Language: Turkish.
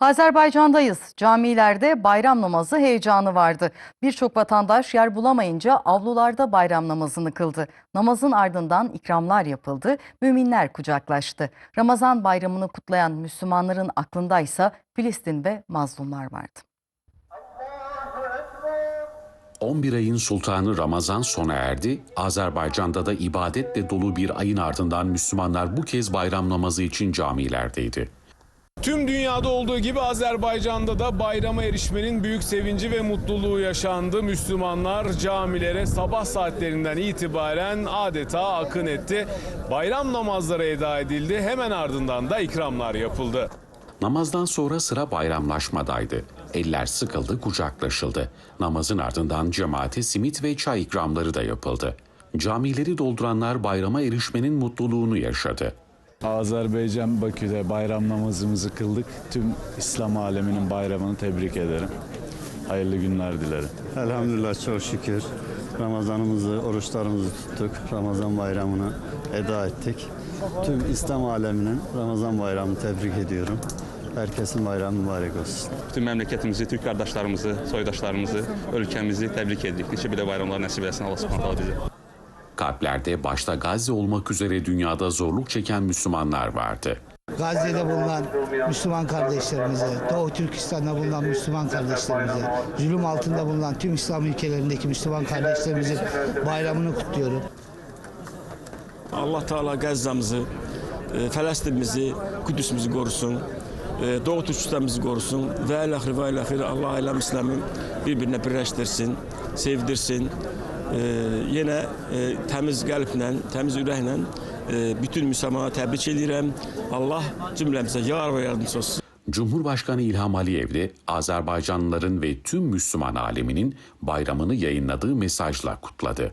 Azerbaycan'dayız. Camilerde bayram namazı heyecanı vardı. Birçok vatandaş yer bulamayınca avlularda bayram namazını kıldı. Namazın ardından ikramlar yapıldı, müminler kucaklaştı. Ramazan bayramını kutlayan Müslümanların aklındaysa Filistin ve mazlumlar vardı. 11 ayın sultanı Ramazan sona erdi. Azerbaycan'da da ibadetle dolu bir ayın ardından Müslümanlar bu kez bayram namazı için camilerdeydi. Tüm dünyada olduğu gibi Azerbaycan'da da bayrama erişmenin büyük sevinci ve mutluluğu yaşandı. Müslümanlar camilere sabah saatlerinden itibaren adeta akın etti. Bayram namazları eda edildi. Hemen ardından da ikramlar yapıldı. Namazdan sonra sıra bayramlaşmadaydı. Eller sıkıldı, kucaklaşıldı. Namazın ardından cemaate simit ve çay ikramları da yapıldı. Camileri dolduranlar bayrama erişmenin mutluluğunu yaşadı. Azerbaycan Bakü'de bayram namazımızı kıldık. Tüm İslam aleminin bayramını tebrik ederim. Hayırlı günler dilerim. Elhamdülillah çok şükür. Ramazanımızı, oruçlarımızı tuttuk. Ramazan bayramını eda ettik. Tüm İslam aleminin Ramazan bayramını tebrik ediyorum. Herkesin bayramı mübarek olsun. Bütün memleketimizi, Türk kardeşlerimizi, soydaşlarımızı, ülkemizi tebrik ettik. Nice bir de bayramlar nasip etsin Allah subhanahu bize. Kalplerde başta Gazze olmak üzere dünyada zorluk çeken Müslümanlar vardı. Gazze'de bulunan Müslüman kardeşlerimize, Doğu Türkistan'da bulunan Müslüman kardeşlerimize, zulüm altında bulunan tüm İslam ülkelerindeki Müslüman kardeşlerimizin bayramını kutluyorum. Allah Teala Gazze'mizi, Fələstinimizi, Kudüs'ümüzü qorusun. e, Doğu Türkistan'ımızı korusun ve el-ahir ve el-ahir Allah alem İslam'ı birbirine birleştirsin, sevdirsin. E, yine e, temiz qəlblə, temiz ürəklə e, bütün müsəlmana təbrik edirəm. Allah cümləmizə yar və yardımcı olsun. Cumhurbaşkanı İlham Aliyev de Azerbaycanlıların ve tüm Müslüman aleminin bayramını yayınladığı mesajla kutladı.